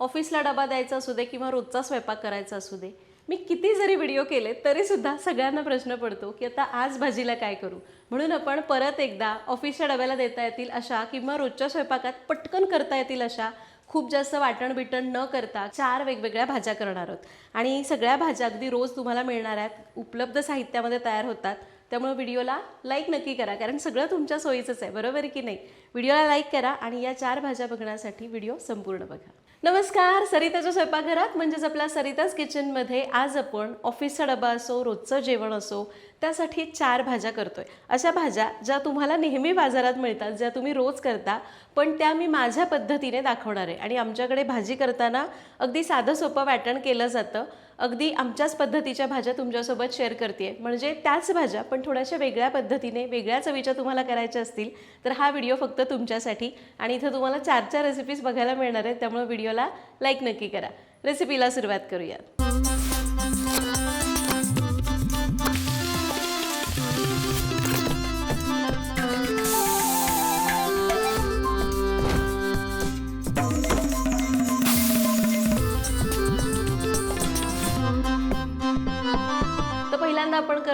ऑफिसला डबा द्यायचा असू दे किंवा रोजचा स्वयंपाक करायचा असू दे मी किती जरी व्हिडिओ केले तरीसुद्धा सगळ्यांना प्रश्न पडतो की आता आज भाजीला काय करू? म्हणून आपण परत एकदा ऑफिसच्या डब्याला देता येतील अशा किंवा रोजच्या स्वयंपाकात पटकन करता येतील अशा खूप जास्त वाटण बिटण न करता चार वेगवेगळ्या भाज्या करणार आहोत. आणि सगळ्या भाज्या अगदी रोज तुम्हाला मिळणार आहेत उपलब्ध साहित्यामध्ये तयार होतात. त्यामुळे व्हिडिओला लाईक नक्की करा कारण सगळं तुमच्या सोयीचंच आहे बरोबर आहे की नाही? व्हिडिओला लाईक करा आणि या चार भाज्या बघण्यासाठी व्हिडिओ संपूर्ण बघा. नमस्कार सरिताच्या स्वयंपाकघरात म्हणजेच आपल्या सरिताज किचनमध्ये आज आपण ऑफिसचा डबा असो रोजचं जेवण असो त्यासाठी चार भाज्या करतोय. अशा भाज्या ज्या तुम्हाला नेहमी बाजारात मिळतात ज्या तुम्ही रोज करता पण त्या मी माझ्या पद्धतीने दाखवणार आहे. आणि आमच्याकडे भाजी करताना अगदी साधं सोपं वाटण केलं जातं. अगदी आमच्याच पद्धतीच्या भाज्या तुमच्यासोबत शेअर करते म्हणजे त्याच भाज्या पण थोड्याशा वेगळ्या पद्धतीने वेगळ्या चवीच्या तुम्हाला करायच्या असतील तर हा व्हिडिओ फक्त तुमच्यासाठी. आणि इथं तुम्हाला चार चार रेसिपीज बघायला मिळणार आहेत त्यामुळे व्हिडिओला लाईक नक्की करा. रेसिपीला सुरुवात करूयात.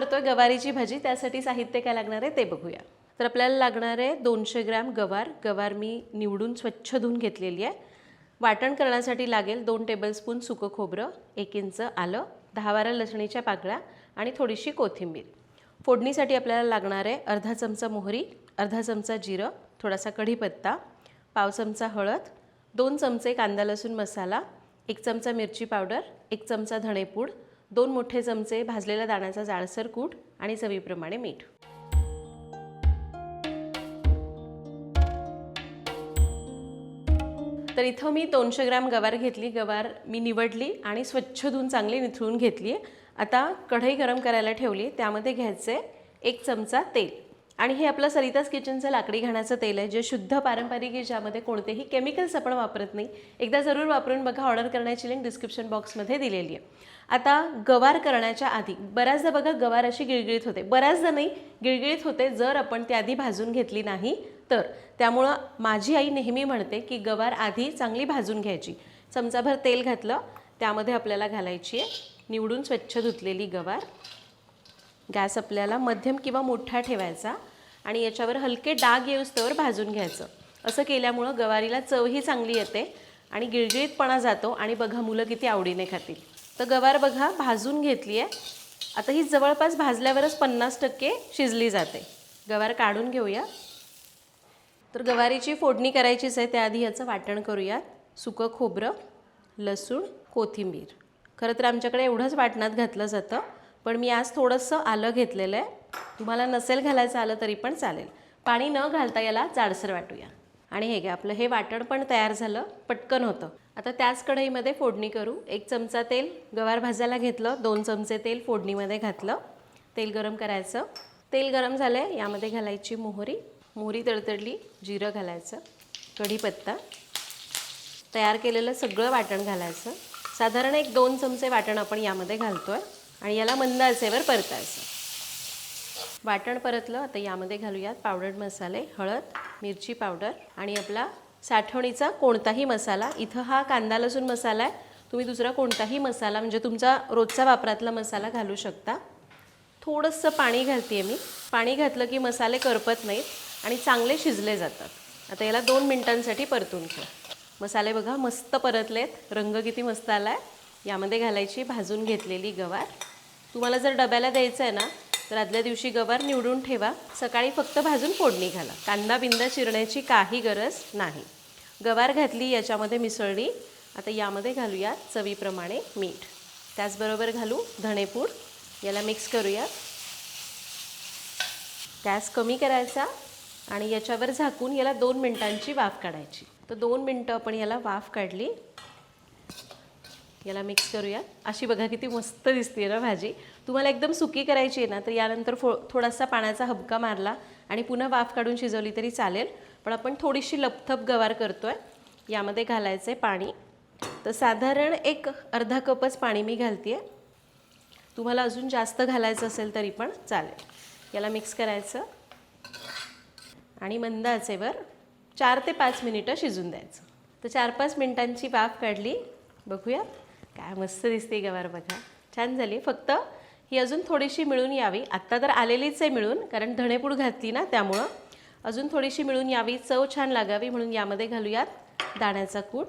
करतोय गवारीची भाजी त्यासाठी साहित्य काय लागणार आहे ते बघूया. तर आपल्याला लागणार आहे दोनशे ग्रॅम गवार. गवार मी निवडून स्वच्छ धुवून घेतलेली आहे. वाटण करण्यासाठी लागेल दोन टेबलस्पून सुकं खोबरं एक इंच आलं दहा बारा लसणीच्या पाकळ्या आणि थोडीशी कोथिंबीर. फोडणीसाठी आपल्याला लागणार आहे अर्धा चमचा मोहरी अर्धा चमचा जिरं थोडासा कढीपत्ता पाव चमचा हळद दोन चमचे कांदा लसूण मसाला एक चमचा मिरची पावडर एक चमचा धणेपूड दोन मोठे चमचे भाजलेल्या दाण्याचा जाडसर कूट आणि चवीप्रमाणे मीठ. तर इथं मी दोनशे ग्रॅम गवार घेतली. गवार मी निवडली आणि स्वच्छ धुवून चांगली निथळून घेतली. आहे आता कढई गरम करायला ठेवली. त्यामध्ये घ्यायचे एक चमचा तेल. आणि हे आपलं सरिताज किचनचं लाकडी घाण्याचं तेल आहे जे शुद्ध पारंपरिक आहे ज्यामध्ये कोणतेही केमिकल्स आपण वापरत नाही. एकदा जरूर वापरून बघा ऑर्डर करण्याची लिंक डिस्क्रिप्शन बॉक्समध्ये दिलेली आहे. आता गवार करण्याच्या आधी बऱ्याचदा बघा गवार अशी गिळगिळीत होते. बऱ्याचदा नाही गिळगिळीत होते जर आपण ती आधी भाजून घेतली नाही तर. त्यामुळं माझी आई नेहमी म्हणते की गवार आधी चांगली भाजून घ्यायची. चमचाभर तेल घातलं त्यामध्ये आपल्याला घालायची आहे. निवडून स्वच्छ धुतलेली गवार. गॅस आपल्याला मध्यम किंवा मोठा ठेवायचा आणि याच्यावर हलके डाग येऊस्तवर भाजून घ्यायचं. असं केल्यामुळं गवारीला चवही चांगली येते आणि गिळगिळीतपणा जातो आणि बघा मुलं किती आवडीने खातील. तर गवार बघा भाजून घेतली आहे आता ही जवळपास भाजल्यावरच पन्नास टक्के शिजली जाते. गवार काढून घेऊया. तर गवारीची फोडणी करायचीच आहे त्याआधी याचं वाटण करूयात. सुकं खोबरं लसूण कोथिंबीर. खरं तर आमच्याकडे एवढंच वाटणात घातलं जातं. पण मी आज थोडंसं आलं घेतलेलं आहे. तुम्हाला नसेल घालायचं आलं तरी पण चालेल. पाणी न घालता याला जाडसर वाटूया. आणि हे घ्या आपलं हे वाटण पण तयार झालं पटकन होतं. आता त्याच कढईमध्ये फोडणी करू. एक चमचा तेल गवार भाजायला घेतलं दोन चमचे तेल फोडणीमध्ये घातलं. तेल गरम करायचं. तेल गरम झालं आहे यामध्ये घालायची मोहरी. मोहरी तडतडली जिरं घालायचं. कढीपत्ता तयार केलेलं सगळं वाटण घालायचं. साधारण एक दोन चमचे वाटण आपण यामध्ये घालतो आहे आणि याला मंद आचेवर परतायचं. वाटण परतलं आता यामध्ये घालूयात पावडर मसाले हळद मिरची पावडर आणि आपला साठवणीचा कोणताही मसाला. इथं हा कांदा लसूण मसाला आहे. तुम्ही दुसरा कोणताही मसाला म्हणजे तुमचा रोजचा वापरातला मसाला घालू शकता. थोडंसं पाणी घालते मी. पाणी घातलं की मसाले करपत नाहीत आणि चांगले शिजले जातात. आता याला दोन मिनटांसाठी परतून घ्या. मसाले बघा मस्त परतलेत. रंग किती मस्त आला आहे यामध्ये घालायची भाजून घेतलेली गवार. तुम्हाला जर डब्याला द्यायचं आहे ना तर आदल्या दिवशी गवार निवडून ठेवा. सकाळी फक्त भाजून फोडणी घाला. कांदा बिंदा चिरण्याची काही गरज नाही. गवार घातली याच्यामध्ये मिसळली आता यामध्ये घालूया चवीप्रमाणे मीठ. त्याचबरोबर घालू धणेपूड. याला मिक्स करूया गॅस कमी करायचा आणि याच्यावर झाकून याला दोन मिनटांची वाफ काढायची. तर दोन मिनटं आपण याला वाफ काढली. याला मिक्स करूया. अशी बघा किती मस्त दिसते ना भाजी. तुम्हाला एकदम सुकी करायची आहे ना तर यानंतर फो थोडासा पाण्याचा हबका मारला आणि पुन्हा वाफ काढून शिजवली तरी चालेल. पण आपण थोडीशी लपथप गवार करतो आहे यामध्ये घालायचं आहे पाणी. तर साधारण एक अर्धा कपच पाणी मी घालते आहे तुम्हाला अजून जास्त घालायचं असेल तरी पण चालेल. याला मिक्स करायचं. आणि मंद आचेवर चार ते पाच मिनिटं शिजून द्यायचं. तर चार पाच मिनिटांची वाफ काढली. बघूया. काय मस्त दिसते गवार बघा. छान झाली. फक्त ही अजून थोडीशी मिळून यावी. आत्ता तर आलेलीच आहे मिळून कारण धणेपूड घातली ना त्यामुळं. अजून थोडीशी मिळून यावी. चव छान लागावी म्हणून यामध्ये घालूयात दाण्याचा कूट.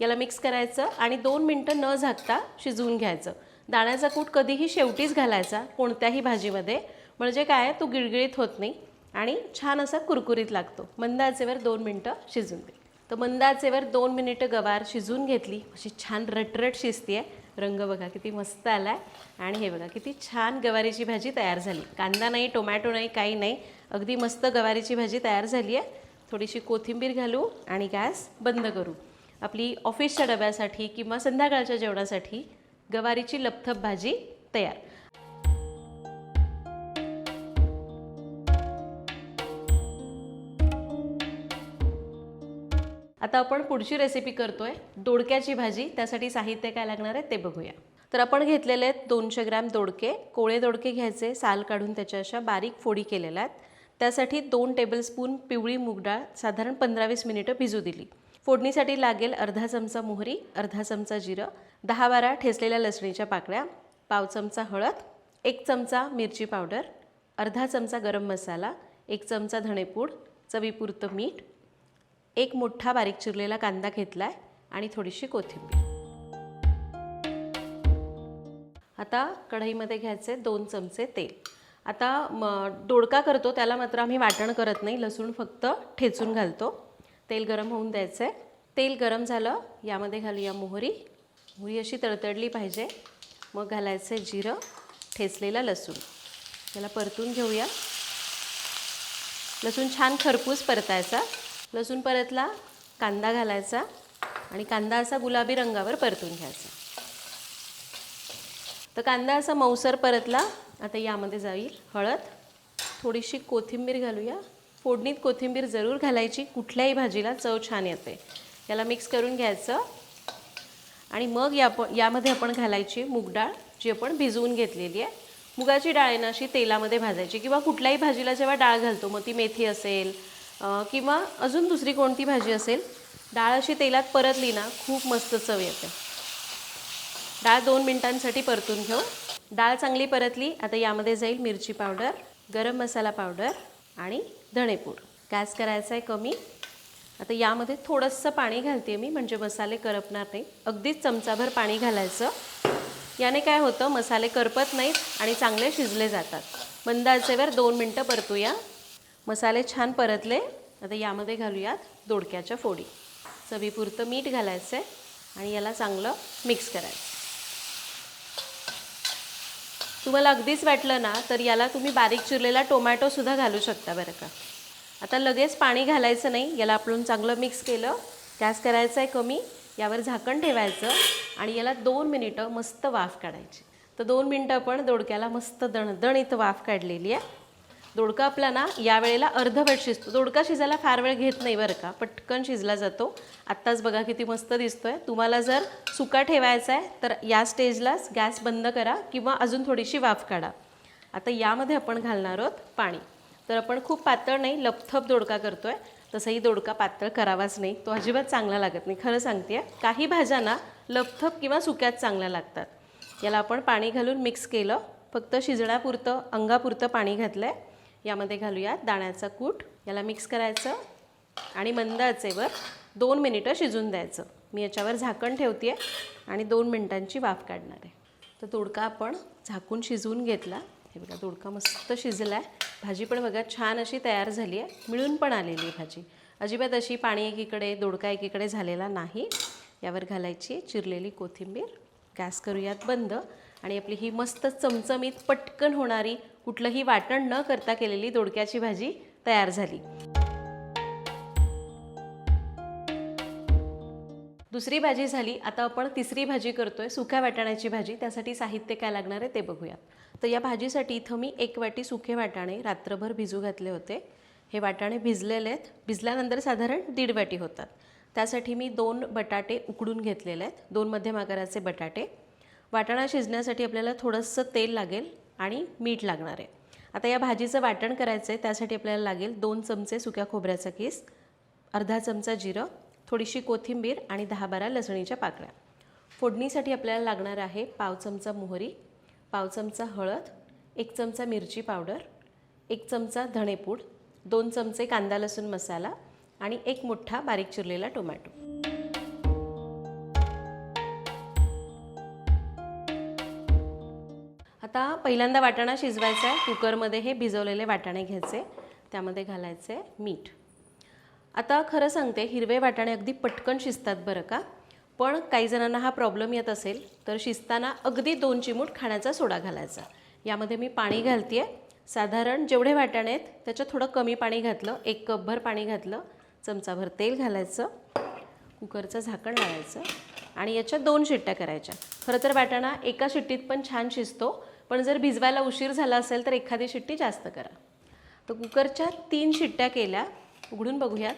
याला मिक्स करायचं आणि दोन मिनटं न झाकता शिजवून घ्यायचं. दाण्याचा कूट कधीही शेवटीच घालायचा कोणत्याही भाजीमध्ये. म्हणजे काय तो गिळगिळीत होत नाही आणि छान असा कुरकुरीत लागतो. मंद आचेवर दोन मिनटं शिजून दे. तर मंद आचेवर दोन मिनिटं गवार शिजवून घेतली. अशी छान रटरट शिजते रंग बघा किती मस्त आला आहे आणि हे बघा किती छान गवारीची भाजी तयार झाली. कांदा नाही टोमॅटो नाही काही नाही. अगदी मस्त गवारीची भाजी तयार झाली आहे थोडीशी कोथिंबीर घालू आणि गॅस बंद करू. आपली ऑफिसच्या डब्यासाठी किंवा संध्याकाळच्या जेवणासाठी गवारीची लपथप भाजी तयार. आता आपण पुढची रेसिपी करतोय. दोडक्याची भाजी. त्यासाठी साहित्य काय लागणार आहे ते बघूया. तर आपण घेतलेले आहेत दोनशे ग्रॅम दोडके. कोळे दोडके घ्यायचे. साल काढून त्याच्या अशा बारीक फोडी केलेल्या आहेत. त्यासाठी दोन टेबलस्पून पिवळी मूग डाळ साधारण पंधरा वीस मिनिटं भिजू दिली. फोडणीसाठी लागेल अर्धा चमचा मोहरी अर्धा चमचा जिरं दहा बारा ठेचलेल्या लसणीच्या पाकळ्या पाव चमचा हळद एक चमचा मिरची पावडर अर्धा चमचा गरम मसाला एक चमचा धणेपूड चवीपुरतं मीठ एक मोठा बारीक चिरलेला कांदा घेतला आहे आणि थोडीशी कोथिंबीर. आता कढईमध्ये घ्यायचे दोन चमचे तेल. आता म दोडका करतो त्याला मात्र आम्ही वाटण करत नाही लसूण फक्त ठेचून घालतो. तेल गरम होऊन द्यायचं आहे तेल गरम झालं यामध्ये घालूया मोहरी. मोहरी अशी तडतडली पाहिजे. मग घालायचं आहे जिरं ठेचलेलं लसूण. याला परतून घेऊया. लसूण छान खरपूस परतायचा. लसूण परतला कांदा घालायचा आणि कांदा असा गुलाबी रंगावर परतून घ्यायचा. तर कांदा असा मऊसर परतला आता यामध्ये जाईल हळद. थोडीशी कोथिंबीर घालूया. फोडणीत कोथिंबीर जरूर घालायची कुठल्याही भाजीला चव छान येते. याला मिक्स करून घ्यायचं. आणि मग या यामध्ये आपण घालायची मूग डाळ जी आपण भिजवून घेतलेली आहे. मुगाची डाळ आहे ना अशी तेलामध्ये भाजायची किंवा कुठल्याही भाजीला जेव्हा डाळ घालतो मग ती मेथी असेल किंवा अजून दुसरी कोणती भाजी असेल डाळ अशी तेलात परतली ना खूप मस्त चव येते. डाळ दोन मिनिटांसाठी परतून घेऊ. डाळ चांगली परतली आता यामध्ये जाईल मिरची पावडर गरम मसाला पावडर आणि धणेपूड. गॅस करायचा आहे कमी. आता यामध्ये थोडंसं पाणी घालते मी म्हणजे मसाले करपणार नाही. अगदीच चमचाभर पाणी घालायचं. याने काय होतं मसाले करपत नाहीत आणि चांगले शिजले जातात. मंद आचेवर दोन मिनटं परतूया. मसाले छान परतले. आता यामध्ये घालूयात दोडक्याच्या फोडी. चवीपुरतं मीठ घालायचं आहे आणि याला चांगलं मिक्स करायचं तुम्हाला अगदीच वाटलं ना तर याला तुम्ही बारीक चिरलेला टोमॅटोसुद्धा घालू शकता बरं का. आता लगेच पाणी घालायचं नाही याला आपण चांगलं मिक्स केलं. गॅस करायचा आहे कमी यावर झाकण ठेवायचं आणि याला दोन मिनिटं मस्त वाफ काढायची. तर दोन मिनटं आपण दोडक्याला मस्त दणदणीत वाफ काढलेली आहे. दोडका आपला ना यावेळेला अर्धवट शिजतो दोडका शिजायला फार वेळ घेत नाही बरं का. पटकन शिजला जातो. आत्ताच बघा किती मस्त दिसतोय. तुम्हाला जर सुका ठेवायचा आहे तर या स्टेजलाच गॅस बंद करा किंवा अजून थोडीशी वाफ काढा. आता यामध्ये आपण घालणार आहोत पाणी. तर आपण खूप पातळ नाही लपथप दोडका करतोय. तसंही दोडका पातळ करावाच नाही. तो अजिबात चांगला लागत नाही. खरं सांगते काही भाज्यांना लपथप किंवा सुक्यात चांगल्या लागतात. याला आपण पाणी घालून मिक्स केलं. फक्त शिजण्यापुरतं अंगापुरतं पाणी घातलं आहे यामध्ये घालूयात दाण्याचा कूट. याला मिक्स करायचं आणि मंद आचेवर दोन मिनिटं शिजून द्यायचं. मी याच्यावर झाकण ठेवते आणि दोन मिनिटांची वाफ काढणार आहे. तर तुडका आपण झाकून शिजवून घेतला. हे बघा तुडका मस्त शिजला आहे भाजी पण बघा छान अशी तयार झाली आहे मिळून पण आलेली आहे भाजी. अजिबात अशी पाणी एकीकडे दोडका एकीकडे झालेला नाही. यावर घालायची चिरलेली कोथिंबीर. गॅस करूयात बंद. आणि आपली ही मस्त चमचमीत पटकन होणारी कुठलंही वाटण न करता केलेली दोडक्याची भाजी तयार झाली. दुसरी भाजी झाली. आता आपण तिसरी भाजी करतोय सुक्या वाटाण्याची भाजी. त्यासाठी साहित्य काय लागणार आहे ते बघूया तर या भाजीसाठी इथं मी एक वाटी सुके वाटाणे रात्रभर भिजू घातले होते. हे वाटाणे भिजलेले आहेत. भिजल्यानंतर साधारण दीड वाटी होतात. त्यासाठी मी दोन बटाटे उकडून घेतलेले आहेत. दोन मध्यम आकाराचे बटाटे. वाटाणा शिजण्यासाठी आपल्याला थोडंसं तेल लागेल. आणि मीठ लागणार आहे. आता या भाजीचं वाटण करायचं आहे त्यासाठी आपल्याला लागेल दोन चमचे सुक्या खोबऱ्याचा किस अर्धा चमचा जिरं थोडीशी कोथिंबीर आणि दहा बारा लसणीच्या पाकळ्या. फोडणीसाठी आपल्याला लागणार आहे पाव चमचा मोहरी पाव चमचा हळद एक चमचा मिरची पावडर एक चमचा धणेपूड दोन चमचे कांदा लसूण मसाला आणि एक मोठा बारीक चिरलेला टोमॅटो. आता पहिल्यांदा वाटाणा शिजवायचा आहे. कुकरमध्ये हे भिजवलेले वाटाणे घ्यायचे. त्यामध्ये घालायचे मीठ. आता खरं सांगते हिरवे वाटाणे अगदी पटकन शिजतात बरं का. पण काही जणांना हा प्रॉब्लेम येत असेल तर शिजताना अगदी दोन चिमूट खाण्याचा सोडा घालायचा. यामध्ये मी पाणी घालते साधारण जेवढे वाटाणे आहेत त्याच्यात थोडं कमी पाणी घातलं एक कपभर पाणी घातलं चमचाभर तेल घालायचं कुकरचं झाकण लावायचं आणि याच्या दोन शिट्ट्या करायच्या. खरं तर वाटाणा एका शिट्टीत पण छान शिजतो. पण जर भिजवायला उशीर झाला असेल तर एखादी शिट्टी जास्त करा. तर कुकरच्या तीन शिट्ट्या केल्या. उघडून बघूयात.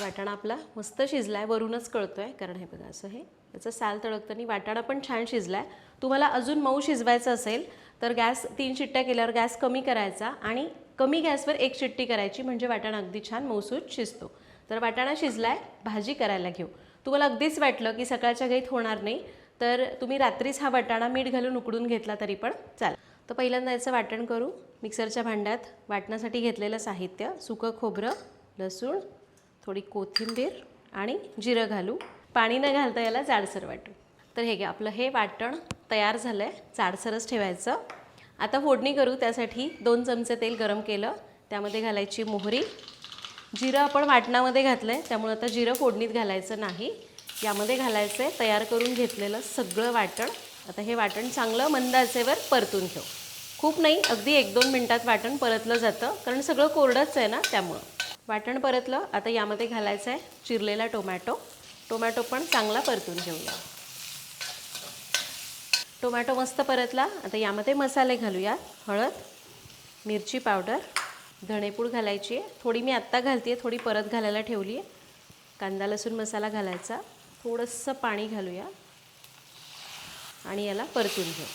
वाटाणा आपला मस्त शिजला आहे वरूनच कळतो आहे कारण हे बघा असं हे. त्याचं साल तळकताना वाटाणा पण छान शिजला आहे तुम्हाला अजून मऊ शिजवायचं असेल तर गॅस तीन शिट्ट्या केल्यावर गॅस कमी करायचा आणि कमी गॅसवर एक शिट्टी करायची म्हणजे वाटाणा अगदी छान मऊसूत शिजतो. तर वाटाणा शिजला आहे भाजी करायला घेऊ. तुम्हाला अगदीच वाटलं की सकाळच्या घरीत होणार नाही तर तुम्ही रात्रीच हा वाटाणा मीठ घालून उकडून घेतला तरी पण चालेल. तर पहिल्यांदा याचं वाटण करू. मिक्सरच्या भांड्यात वाटण्यासाठी घेतलेलं साहित्य सुकं खोबरं लसूण थोडी कोथिंबीर आणि जिरं घालू. पाणी न घालता याला जाडसर वाटू. तर हे घ्या आपलं हे वाटण तयार झालं आहे जाडसरच ठेवायचं. आता फोडणी करू त्यासाठी दोन चमचे तेल गरम केलं. त्यामध्ये घालायची मोहरी. जिरं आपण वाटणामध्ये घातलं आहे त्यामुळे आता जिरं फोडणीत घालायचं नाही. यामध्ये घालायचं आहे तयार करून घेतलेलं सगळं वाटण. आता हे वाटण चांगलं मंद आचेवर परतून घेऊ. खूप नाही अगदी एक दोन मिनटात वाटण परतलं जातं कारण सगळं कोरडंच आहे ना त्यामुळं. वाटण परतलं आता यामध्ये घालायचं आहे चिरलेला टोमॅटो. टोमॅटो पण चांगला परतून घेऊया टोमॅटो मस्त परतला आता यामध्ये मसाले घालूया. हळद मिरची पावडर धणेपूड घालायची आहे. थोडी मी आत्ता घालते थोडी परत घालायला ठेवली आहे कांदा लसूण मसाला घालायचा. थोडंसं पाणी घालूया. आणि याला परतून घेऊ.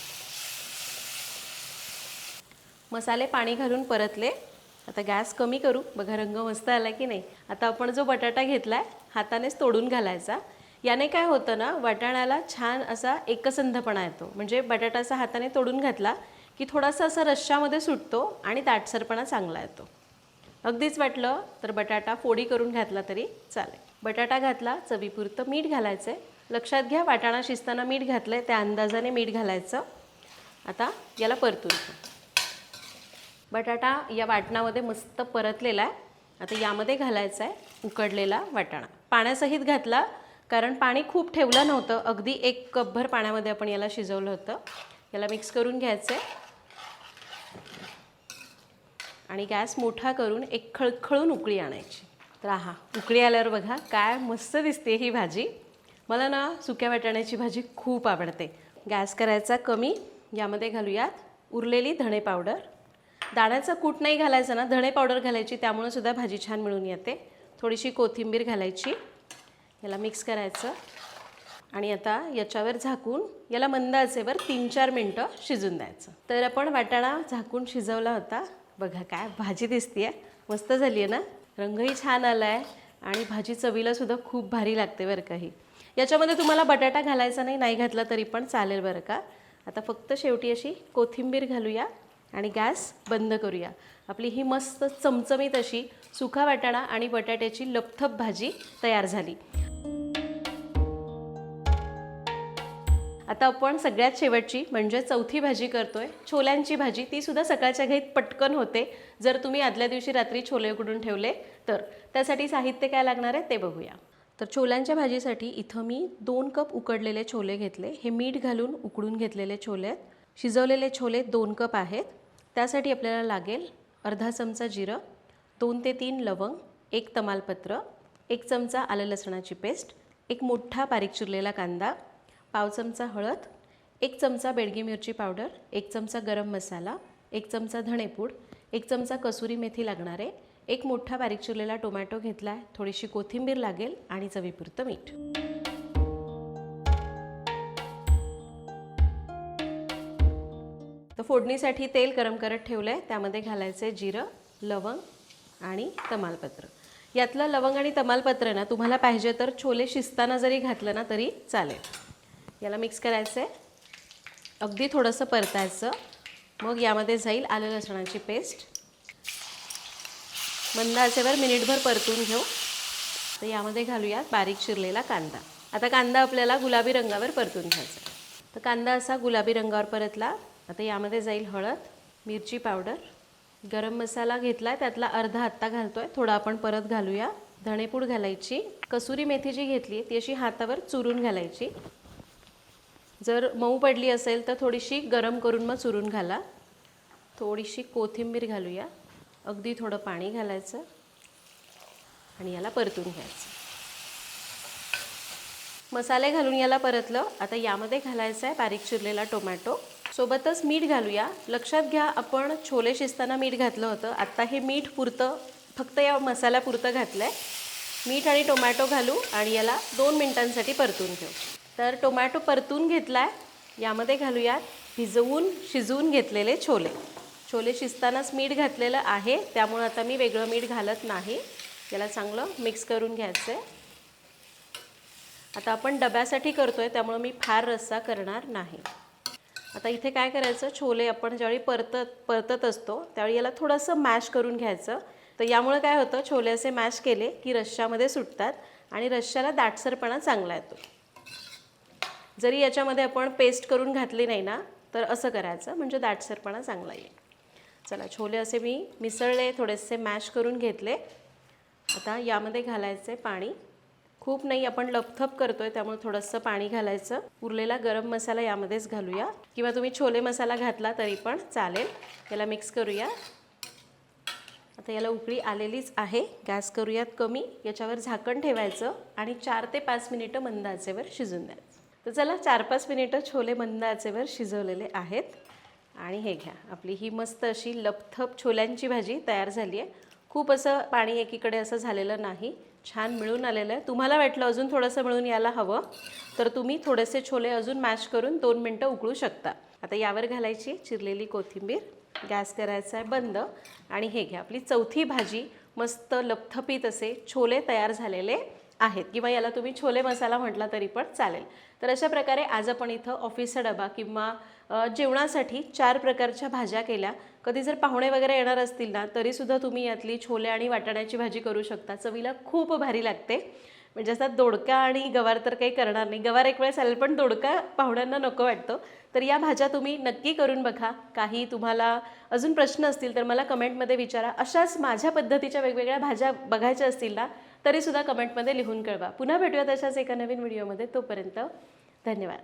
मसाले पाणी घालून परतले. आता गॅस कमी करू. बघा रंग मस्त आला की नाही? आता आपण जो बटाटा घेतला आहे हातानेच तोडून घालायचा. याने काय होतं ना वाटाण्याला छान असा एकसंधपणा येतो. म्हणजे बटाटा असा हाताने तोडून घातला की थोडासा असा रश्श्यामध्ये सुटतो आणि दाटसरपणा चांगला येतो. अगदीच वाटलं तर बटाटा फोडी करून घातला तरी चालेल. बटाटा घातला चवीपुरतं मीठ घालायचं आहे लक्षात घ्या वाटाणा शिजताना मीठ घातलं आहे त्या अंदाजाने मीठ घालायचं. आता याला परतून बटाटा या वाटणामध्ये मस्त परतलेला आहे. आता यामध्ये घालायचा आहे उकडलेला वाटाणा. पाण्यासहित घातला कारण पाणी खूप ठेवलं नव्हतं. अगदी एक कपभर पाण्यामध्ये आपण याला शिजवलं होतं. याला मिक्स करून घ्यायचं आहे आणि गॅस मोठा करून एक खळखळून उकळी आणायची. तर उकळी आल्यावर बघा काय मस्त दिसते ही भाजी. मला ना सुक्या वाटाण्याची भाजी खूप आवडते. गॅस करायचा कमी यामध्ये घालूयात उरलेली धणे पावडर. दाण्याचा कूट नाही घालायचा ना धणे पावडर घालायची त्यामुळे सुद्धा भाजी छान मिळून येते. थोडीशी कोथिंबीर घालायची याला मिक्स करायचं. आणि आता याच्यावर झाकून याला मंद आचेवर तीन चार मिनटं शिजून द्यायचं. तर आपण वाटाणा झाकून शिजवला होता. बघा काय भाजी दिसते मस्त झाली आहे ना? रंगही छान आला आहे आणि भाजी चवीला सुद्धा खूप भारी लागते बरं का ही. याच्यामध्ये तुम्हाला बटाटा घालायचा नाही नाही घातला तरी पण चालेल बरं का. आता फक्त शेवटी अशी कोथिंबीर घालूया आणि गॅस बंद करूया. आपली ही मस्त चमचमीत अशी सुका वाटाणा आणि बटाट्याची लपथप भाजी तयार झाली. आता आपण सगळ्यात शेवटची म्हणजे चौथी भाजी करतोय. छोल्यांची भाजी ती सुद्धा सकाळच्या घाईत पटकन होते. जर तुम्ही आदल्या दिवशी रात्री छोले उकडून ठेवले तर. त्यासाठी साहित्य काय लागणार आहे ते बघूया. तर छोल्यांच्या भाजीसाठी इथं मी दोन कप उकडलेले छोले घेतले. हे मीठ घालून उकडून घेतलेले छोले आहेत. शिजवलेले छोले दोन कप आहेत. त्यासाठी आपल्याला लागेल अर्धा चमचा जिरं दोन ते तीन लवंग एक तमालपत्र एक चमचा आलं लसणाची पेस्ट एक मोठा बारीक चिरलेला कांदा पाव चमचा हळद एक चमचा बेडगी मिरची पावडर एक चमचा गरम मसाला एक चमचा धणेपूड एक चमचा कसुरी मेथी लागणार आहे एक मोठा बारीक चिरलेला टोमॅटो घेतला आहे थोडीशी कोथिंबीर लागेल आणि चवीपुरतं मीठ. तर फोडणीसाठी तेल गरम करत ठेवलं आहे त्यामध्ये घालायचं आहे जिरं लवंग आणि तमालपत्र. यातलं लवंग आणि तमालपत्र ना तुम्हाला पाहिजे तर छोले शिजताना जरी घातलं ना तरी चालेल. याला मिक्स करायचं आहे अगदी थोडंसं परतायचं. मग यामध्ये जाईल आलं लसणाची पेस्ट मंद आचेवर मिनिटभर परतून घेऊ. तर यामध्ये घालूयात बारीक चिरलेला कांदा. आता कांदा आपल्याला गुलाबी रंगावर परतून घ्यायचा तर कांदा असा गुलाबी रंगावर परतला. आता यामध्ये जाईल हळद मिरची पावडर. गरम मसाला घेतला आहे त्यातला अर्धा आत्ता घालतो आहे थोडा आपण परत घालूया. धणेपूड घालायची. कसुरी मेथी जी घेतली ती अशी हातावर चुरून घालायची. जर मऊ पडली असेल तर थोडीशी गरम करून मग चुरून घाला. थोडीशी कोथिंबीर घालूया. अगदी थोडं पाणी घालायचं. आणि याला परतून घ्यायचं. मसाले घालून याला परतलं. आता यामध्ये घालायचं आहे बारीक चिरलेला टोमॅटो. सोबतच मीठ घालूया. लक्षात घ्या आपण छोले शिजताना मीठ घातलं होतं. आत्ता हे मीठ पुरतं फक्त या मसाल्यापुरतं घातलं आहे मीठ आणि टोमॅटो घालू आणि याला दोन मिनटांसाठी परतून घेऊ. तर टोमॅटो परतून घेतला आहे यामध्ये घालूयात भिजवून शिजवून घेतलेले छोले. छोले शिजतानाच मीठ घातलेलं आहे. त्यामुळं आता मी वेगळं मीठ घालत नाही. याला चांगलं मिक्स करून घ्यायचं आहे आता आपण डब्यासाठी करतो आहे त्यामुळं मी फार रस्सा करणार नाही. आता इथे काय करायचं छोले आपण ज्यावेळी परतत परतत असतो त्यावेळी याला थोडंसं मॅश करून घ्यायचं. तर यामुळे काय होतं छोले असे मॅश केले की रश्श्यामध्ये सुटतात आणि रश्श्याला दाटसरपणा चांगला येतो. जरी याच्यामध्ये आपण पेस्ट करून घातली नाही ना तर असं करायचं. म्हणजे दाटसरपणा चांगला येईल. चला छोले असे मी मिसळले थोडेसे मॅश करून घेतले. आता यामध्ये घालायचे पाणी. खूप नाही आपण लपथप करतो आहे त्यामुळे थोडंसं पाणी घालायचं. उरलेला गरम मसाला यामध्येच घालूया. किंवा तुम्ही छोले मसाला घातला तरी पण चालेल. याला मिक्स करूया. आता याला उकळी आलेलीच आहे. गॅस करूयात कमी. याच्यावर झाकण ठेवायचं आणि चार ते पाच मिनिटं मंद आचेवर शिजून द्यायचं. तर चला चार पाच मिनिटं छोले मंद आचेवर शिजवलेले आहेत. आणि हे घ्या आपली ही मस्त अशी लपथप छोल्यांची भाजी तयार झाली आहे. खूप असं पाणी एकीकडे असं झालेलं नाही. छान मिळून आलेलं आहे. तुम्हाला वाटलं अजून थोडंसं मिळून यायला हवं तर तुम्ही थोडेसे छोले अजून मॅश करून दोन मिनटं उकळू शकता. आता यावर घालायची चिरलेली कोथिंबीर गॅस करायचा आहे बंद. आणि हे घ्या आपली चौथी भाजी मस्त लपथपीत असे छोले तयार झालेले. आहेत किंवा याला तुम्ही छोले मसाला म्हटला तरी पण चालेल. तर अशा प्रकारे आज आपण इथं ऑफिसचा डबा किंवा जेवणासाठी चार प्रकारच्या भाज्या केल्या. कधी जर पाहुणे वगैरे येणार असतील ना तरीसुद्धा तुम्ही यातली छोले आणि वाटाण्याची भाजी करू शकता. चवीला खूप भारी लागते. म्हणजे असा दोडका आणि गवार तर काही करणार नाही. गवार एक वेळेस चालेल पण दोडका पाहुण्यांना नको वाटतं. तर या भाज्या तुम्ही नक्की करून बघा. काही तुम्हाला अजून प्रश्न असतील तर मला कमेंटमध्ये विचारा. अशाच माझ्या पद्धतीच्या वेगवेगळ्या भाज्या बघायच्या असतील ना तरीसुद्धा कमेंटमध्ये लिहून कळवा. पुन्हा भेटूया तशाच एका नवीन व्हिडिओमध्ये. तोपर्यंत धन्यवाद.